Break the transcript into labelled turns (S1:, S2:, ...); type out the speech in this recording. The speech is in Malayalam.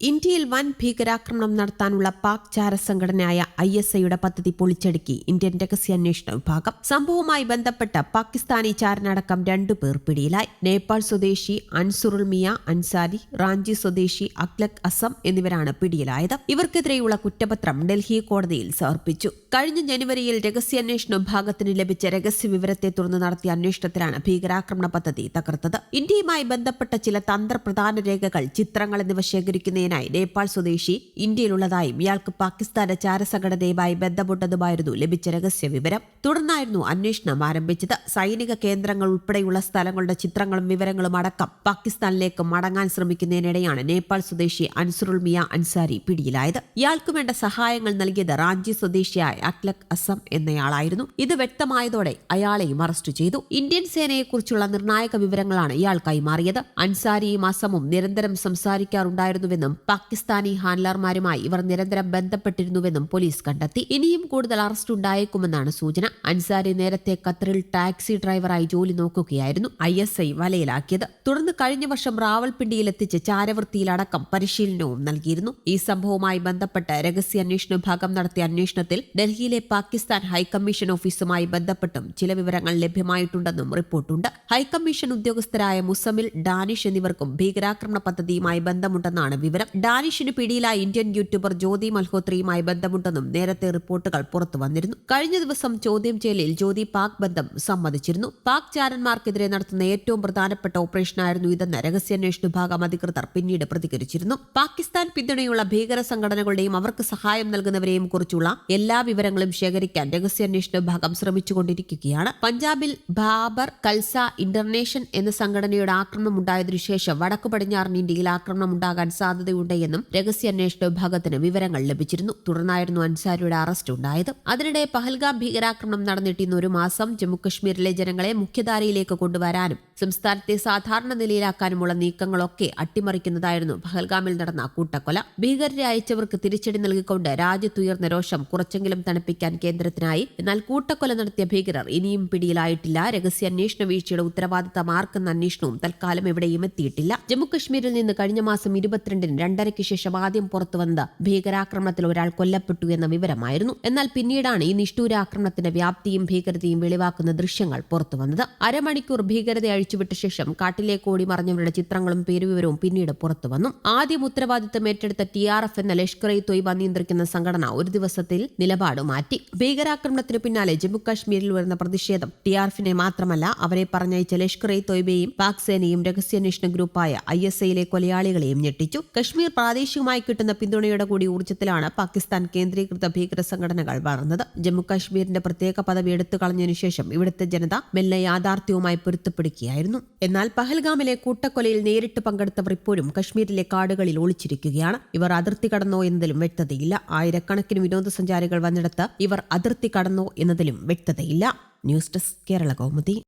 S1: ഇന്ത്യയിൽ വൻ ഭീകരാക്രമണം നടത്താനുള്ള പാക് ചാരസംഘടനയായ ഐ എസ് ഐയുടെ പദ്ധതി പൊളിച്ചടുക്കി ഇന്ത്യൻ രഹസ്യാന്വേഷണ വിഭാഗം. സംഭവവുമായി ബന്ധപ്പെട്ട പാകിസ്ഥാനി ചാരനടക്കം രണ്ടുപേർ പിടിയിലായി. നേപ്പാൾ സ്വദേശി അൻസുറുൽ മിയ അൻസാരി റാഞ്ചി സ്വദേശി അക്ലക് അസം എന്നിവരാണ് പിടിയിലായത്. ഇവർക്കെതിരെയുള്ള കുറ്റപത്രം ഡൽഹി കോടതിയിൽ സമർപ്പിച്ചു. കഴിഞ്ഞ ജനുവരിയിൽ രഹസ്യാന്വേഷണ വിഭാഗത്തിന് ലഭിച്ച രഹസ്യ വിവരത്തെ തുടർന്ന് നടത്തിയ അന്വേഷണത്തിലാണ് ഭീകരാക്രമണ പദ്ധതി തകർത്തത്. ഇന്ത്യയുമായി ബന്ധപ്പെട്ട ചില തന്ത്രപ്രധാന രേഖകൾ ചിത്രങ്ങൾ എന്നിവ ശേഖരിക്കുന്നതിനായി നേപ്പാൾ സ്വദേശി ഇന്ത്യയിലുള്ളതായും ഇയാൾക്ക് പാകിസ്ഥാന്റെ ചാരസംഘടനയുമായി ബന്ധപ്പെട്ടതുമായിരുന്നു ലഭിച്ച രഹസ്യ വിവരം. തുടർന്നായിരുന്നു അന്വേഷണം ആരംഭിച്ചത്. സൈനിക കേന്ദ്രങ്ങൾ ഉൾപ്പെടെയുള്ള സ്ഥലങ്ങളുടെ ചിത്രങ്ങളും വിവരങ്ങളും അടക്കം പാകിസ്ഥാനിലേക്ക് മടങ്ങാൻ ശ്രമിക്കുന്നതിനിടെയാണ് നേപ്പാൾ സ്വദേശി അൻസുറുൽ മിയ അൻസാരി പിടിയിലായത്. ഇയാൾക്ക് വേണ്ട സഹായങ്ങൾ നൽകിയത് റാഞ്ചി സ്വദേശിയായ അക്ലക് അസം എന്നയാളായിരുന്നു. ഇത് വ്യക്തമായതോടെ അയാളെയും അറസ്റ്റ് ചെയ്തു. ഇന്ത്യൻ സേനയെക്കുറിച്ചുള്ള നിർണായക വിവരങ്ങളാണ് ഇയാൾ കൈമാറിയത്. അൻസാരിയും അസമും നിരന്തരം സംസാരിക്കാറുണ്ടായിരുന്നുവെന്നും പാകിസ്ഥാനി ഹാൻഡലർമാരുമായി ഇവർ നിരന്തരം ബന്ധപ്പെട്ടിരുന്നുവെന്നും പോലീസ് കണ്ടെത്തി. ഇനിയും കൂടുതൽ അറസ്റ്റ് ഉണ്ടായേക്കുമെന്നാണ് സൂചന. അൻസാരി നേരത്തെ ഖത്തറിൽ ടാക്സി ഡ്രൈവറായി ജോലി നോക്കുകയായിരുന്നു. ഐ എസ് ഐ വലയിലാക്കിയത്. തുടർന്ന് കഴിഞ്ഞ വർഷം റാവൽപിണ്ടിയിൽ എത്തിച്ച് ചാരവൃത്തിയിലടക്കം പരിശീലനവും നൽകിയിരുന്നു. ഈ സംഭവവുമായി ബന്ധപ്പെട്ട് രഹസ്യാന്വേഷണ വിഭാഗം നടത്തിയ അന്വേഷണത്തിൽ ഡൽഹിയിലെ പാകിസ്ഥാൻ ഹൈക്കമ്മീഷൻ ഓഫീസുമായി ബന്ധപ്പെട്ടും ചില വിവരങ്ങൾ ലഭ്യമായിട്ടുണ്ടെന്നും റിപ്പോർട്ടുണ്ട്. ഹൈക്കമ്മീഷൻ ഉദ്യോഗസ്ഥരായ മുസമിൽ ഡാനിഷ് എന്നിവർക്കും ഭീകരാക്രമണ പദ്ധതിയുമായി ബന്ധമുണ്ടെന്നാണ് വിവരം. ഡാനിഷിന് പിടിയിലായ ഇന്ത്യൻ യൂട്യൂബർ ജ്യോതി മൽഹോത്രയുമായി ബന്ധമുണ്ടെന്നും നേരത്തെ റിപ്പോർട്ടുകൾ പുറത്തു വന്നിരുന്നു. കഴിഞ്ഞ ദിവസം ചോദ്യം ചെയ്യലിൽ ജ്യോതി പാക് ബന്ധം സമ്മതിച്ചിരുന്നു. പാക് ചാരന്മാർക്കെതിരെ നടത്തുന്ന ഏറ്റവും പ്രധാനപ്പെട്ട ഓപ്പറേഷനായിരുന്നു ഇതെന്ന് രഹസ്യാന്വേഷണ വിഭാഗം അധികൃതർ പിന്നീട് പ്രതികരിച്ചിരുന്നു. പാകിസ്ഥാൻ പിന്തുണയുള്ള ഭീകര സംഘടനകളുടെയും അവർക്ക് സഹായം നൽകുന്നവരെയും കുറിച്ചുള്ള എല്ലാ വിവരങ്ങളും ശേഖരിക്കാൻ രഹസ്യാന്വേഷണ വിഭാഗം ശ്രമിച്ചുകൊണ്ടിരിക്കുകയാണ്. പഞ്ചാബിൽ ബാബർ കൽസ ഇന്റർനേഷൻ എന്ന സംഘടനയുടെ ആക്രമണം ഉണ്ടായതിനു ശേഷം വടക്കു പടിഞ്ഞാറൻ ഇന്ത്യയിൽ ആക്രമണം ഉണ്ടാകാൻ സാധ്യതയുണ്ട് എന്നും രഹസ്യാന്വേഷണ വിഭാഗത്തിന് വിവരങ്ങൾ ലഭിച്ചിരുന്നു. തുടർന്നായിരുന്നു അൻസാരിയുടെ അറസ്റ്റ് ഉണ്ടായത്. അതിനിടെ പഹൽഗാം ഭീകരാക്രമണം നടന്നിട്ട് ഇന്ന് ഒരു മാസം ജമ്മുകശ്മീരിലെ ജനങ്ങളെ മുഖ്യധാരയിലേക്ക് കൊണ്ടുവരാനും സംസ്ഥാനത്തെ സാധാരണ നിലയിലാക്കാനുമുള്ള നീക്കങ്ങളൊക്കെ അട്ടിമറിക്കുന്നതായിരുന്നു പഹൽഗാമിൽ നടന്ന കൂട്ടക്കൊല. ഭീകരരെ അയച്ചവർക്ക് തിരിച്ചടി നൽകിക്കൊണ്ട് രാജ്യത്തുയർന്ന രോഷം കുറച്ചെങ്കിലും തണുപ്പിക്കാൻ കേന്ദ്രത്തിനായി. എന്നാൽ കൂട്ടക്കൊല നടത്തിയ ഭീകരർ ഇനിയും പിടിയിലായിട്ടില്ല. രഹസ്യാന്വേഷണ വീഴ്ചയുടെ ഉത്തരവാദിത്തം ആർക്കെന്ന അന്വേഷണവും തൽക്കാലം എവിടെയും എത്തിയിട്ടില്ല. ജമ്മുകശ്മീരിൽ നിന്ന് കഴിഞ്ഞ മാസം ഇരുപത്തിരണ്ടിന് രണ്ടരയ്ക്ക് ശേഷം ആദ്യം പുറത്തുവന്നത് ഭീകരാക്രമണത്തിൽ ഒരാൾ കൊല്ലപ്പെട്ടു എന്ന വിവരമായിരുന്നു. എന്നാൽ പിന്നീടാണ് ഈ നിഷ്ഠൂരാക്രമണത്തിന്റെ വ്യാപ്തിയും ഭീകരതയും വെളിവാക്കുന്ന ദൃശ്യങ്ങൾ പുറത്തുവന്നത് അരമണിക്കൂർ ഭീകരത അഴിച്ചുവിട്ട ശേഷം കാട്ടിലേക്ക് ഓടി മറിഞ്ഞവരുടെ ചിത്രങ്ങളും പേരുവിവരവും പിന്നീട് പുറത്തുവന്നു ആദ്യം ഉത്തരവാദിത്തം ഏറ്റെടുത്ത ടി ആർ എഫ് എന്ന ലഷ്കർ ഇ തൊയ്ബ നിയന്ത്രിക്കുന്ന സംഘടന ഒരു ദിവസത്തിൽ നിലപാട് മാറ്റി. ഭീകരാക്രമണത്തിന് പിന്നാലെ ജമ്മുകാശ്മീരിൽ വരുന്ന പ്രതിഷേധം ടി ആർ എഫിനെ മാത്രമല്ല അവരെ പറഞ്ഞയച്ച ലഷ്കർ ഇ തൊയ്ബയും പാക് സേനയും രഹസ്യാന്വേഷണ ഗ്രൂപ്പായ ഐ എസ് ഐയിലെ കൊലയാളികളെയും ഞെട്ടിച്ചു. കശ്മീർ പ്രാദേശികമായി കിട്ടുന്ന പിന്തുണയുടെ കൂടി ഊർജത്തിലാണ് പാകിസ്ഥാൻ കേന്ദ്രീകൃത ഭീകര സംഘടനകൾ വളർന്നത്. ജമ്മുകാശ്മീരിന്റെ പ്രത്യേക പദവി എടുത്തു കളഞ്ഞതിനു ശേഷം ഇവിടുത്തെ ജനത മെല്ലെ യാഥാർത്ഥ്യവുമായി പൊരുത്തപ്പെടുകയായിരുന്നു. എന്നാൽ പഹൽഗാമിലെ കൂട്ടക്കൊലയിൽ നേരിട്ട് പങ്കെടുത്തവർ ഇപ്പോഴും കശ്മീരിലെ കാടുകളിൽ ഒളിച്ചിരിക്കുകയാണ്. ഇവർ അതിർത്തി കടന്നോ എന്നതിലും വ്യക്തതയില്ല. ആയിരക്കണക്കിന് വിനോദസഞ്ചാരികൾ വന്നിടത്ത് ഇവർ അതിർത്തി കടന്നോ എന്നതിലും വ്യക്തതയില്ല. News desk Kerala Kaumudi.